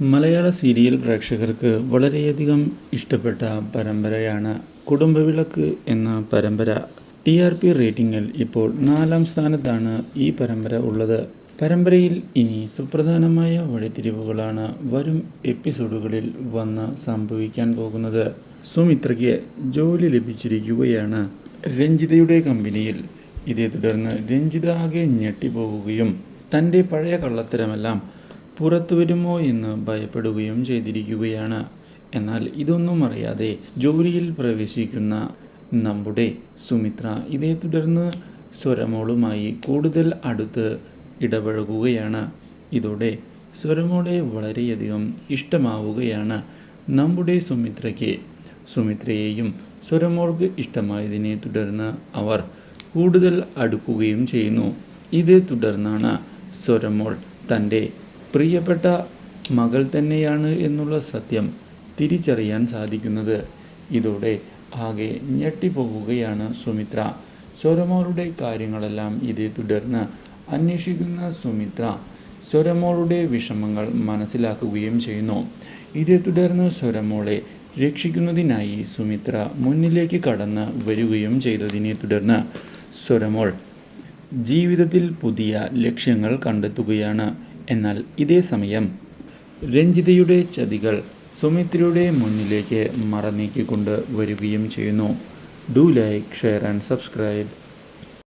മലയാള serial പ്രേക്ഷകർക്ക് വളരെയധികം ഇഷ്ടപ്പെട്ട പരമ്പരയാണ് കുടുംബവിളക്ക് എന്ന പരമ്പര. ടി ആർ പി റേറ്റിംഗിൽ ഇപ്പോൾ നാലാം സ്ഥാനത്താണ് ഈ പരമ്പര ഉള്ളത്. പരമ്പരയിൽ ഇനി സുപ്രധാനമായ വഴിത്തിരിവുകളാണ് വരും എപ്പിസോഡുകളിൽ വന്ന് സംഭവിക്കാൻ പോകുന്നത്. സുമിത്രയ്ക്ക് ജോലി ലഭിച്ചിരിക്കുകയാണ്. രഞ്ജിതയുടെ കമ്പനിയിൽ. ഇതേ തുടർന്ന് രഞ്ജിത ആകെ ഞെട്ടിപ്പോവുകയും തന്റെ പഴയ കള്ളത്തരമെല്ലാം പുറത്തു വരുമോ എന്ന് ഭയപ്പെടുകയും ചെയ്തിരിക്കുകയാണ്. എന്നാൽ ഇതൊന്നും അറിയാതെ ജോലിയിൽ പ്രവേശിക്കുന്ന നമ്മുടെ സുമിത്ര ഇതേ തുടർന്ന് സ്വരമോളുമായി കൂടുതൽ അടുത്ത് ഇടപഴകുകയാണ്. ഇതോടെ സ്വരമോളെ വളരെയധികം ഇഷ്ടമാവുകയാണ് നമ്മുടെ സുമിത്രയ്ക്ക്. സുമിത്രയെയും സ്വരമോൾക്ക് ഇഷ്ടമായതിനെ തുടർന്ന് അവർ കൂടുതൽ അടുക്കുകയും ചെയ്യുന്നു. ഇതേ തുടർന്നാണ് സ്വരമോൾ തന്റെ പ്രിയപ്പെട്ട മകൾ തന്നെയാണ് എന്നുള്ള സത്യം തിരിച്ചറിയാൻ സാധിക്കുന്നത്. ഇതോടെ ആകെ ഞെട്ടിപ്പോവുകയാണ് സുമിത്ര. സ്വരമോളുടെ കാര്യങ്ങളെല്ലാം ഇതേ തുടർന്ന് അന്വേഷിക്കുന്ന സുമിത്ര സ്വരമോളുടെ വിഷമങ്ങൾ മനസ്സിലാക്കുകയും ചെയ്യുന്നു. ഇതേ തുടർന്ന് സ്വരമോളെ രക്ഷിക്കുന്നതിനായി സുമിത്ര മുന്നിലേക്ക് കടന്ന് വരികയും ചെയ്തതിനെ തുടർന്ന് സ്വരമോൾ ജീവിതത്തിൽ പുതിയ ലക്ഷ്യങ്ങൾ കണ്ടെത്തുകയാണ്. എന്നാൽ ഇതേ സമയം രഞ്ജിതയുടെ ചതികൾ സുമിത്രയുടെ മുന്നിലേക്ക് മറനീക്കിക്കൊണ്ട് വരികയും ചെയ്യുന്നു. Do like share and subscribe